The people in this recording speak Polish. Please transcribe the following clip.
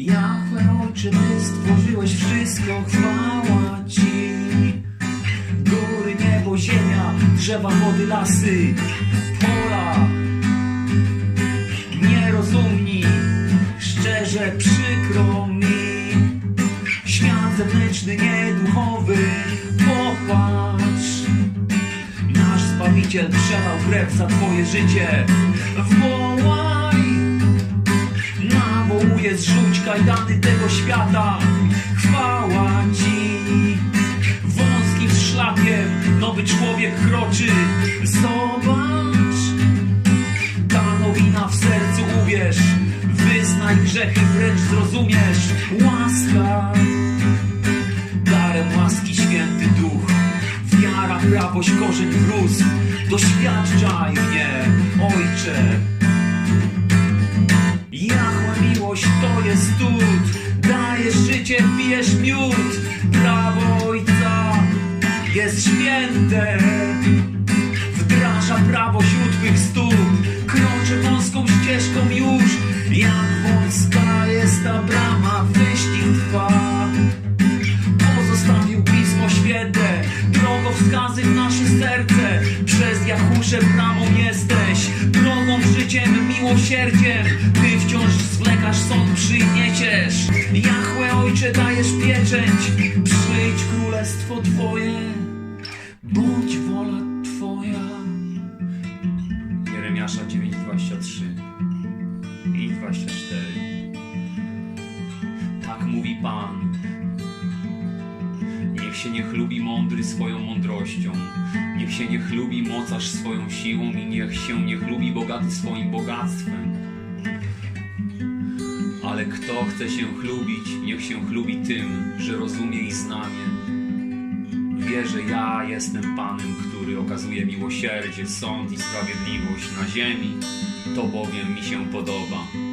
Jahwe, Ojcze, Ty stworzyłeś wszystko, chwała Ci. Góry, niebo, ziemia, drzewa, wody, lasy, pola. Nierozumni, szczerze przykro mi. Świat zewnętrzny, nieduchowy, popatrz. Nasz Zbawiciel przelał krew za Twoje życie. Wołaj! Nawołuje zrzuć kajdany tego świata. Chwała Ci. Wąskim szlakiem nowy człowiek kroczy. Zobacz. Ta nowina w sercu uwierz. Wyznaj grzechy, wręcz zrozumiesz. Łaska. Darem łaski święty duch. Wiara, prawość, korzeń wrósł. Doświadczaj mnie, Ojcze. Jest cud Dajesz życie, pijesz miód. Prawo Ojca jest święte. Wdraża prawo wśród Twych stóp. Kroczę wąską ścieżką już. Jak wąska jest ta brama Wyścig trwa. Pozostawił Pismo Święte. Drogowskazy w nasze serce. Przez Jachusze bramą jesteś. Drogą, życiem, miłosierdziem. Ty wciąż zwlekasz, sąd przyniesiesz Jachłe Ojcze dajesz pieczęć. Przyjdź królestwo Twoje. Bądź wola Twoja. Jeremiasza 9:23 i 24 Tak mówi Pan. Niech się nie chlubi mądry swoją mądrością, niech się nie chlubi mocarz swoją siłą i niech się nie chlubi bogaty swoim bogactwem. Ale kto chce się chlubić, niech się chlubi tym, że rozumie i zna mnie. Wie, że ja jestem Panem, który okazuje miłosierdzie, sąd i sprawiedliwość na ziemi, to bowiem mi się podoba.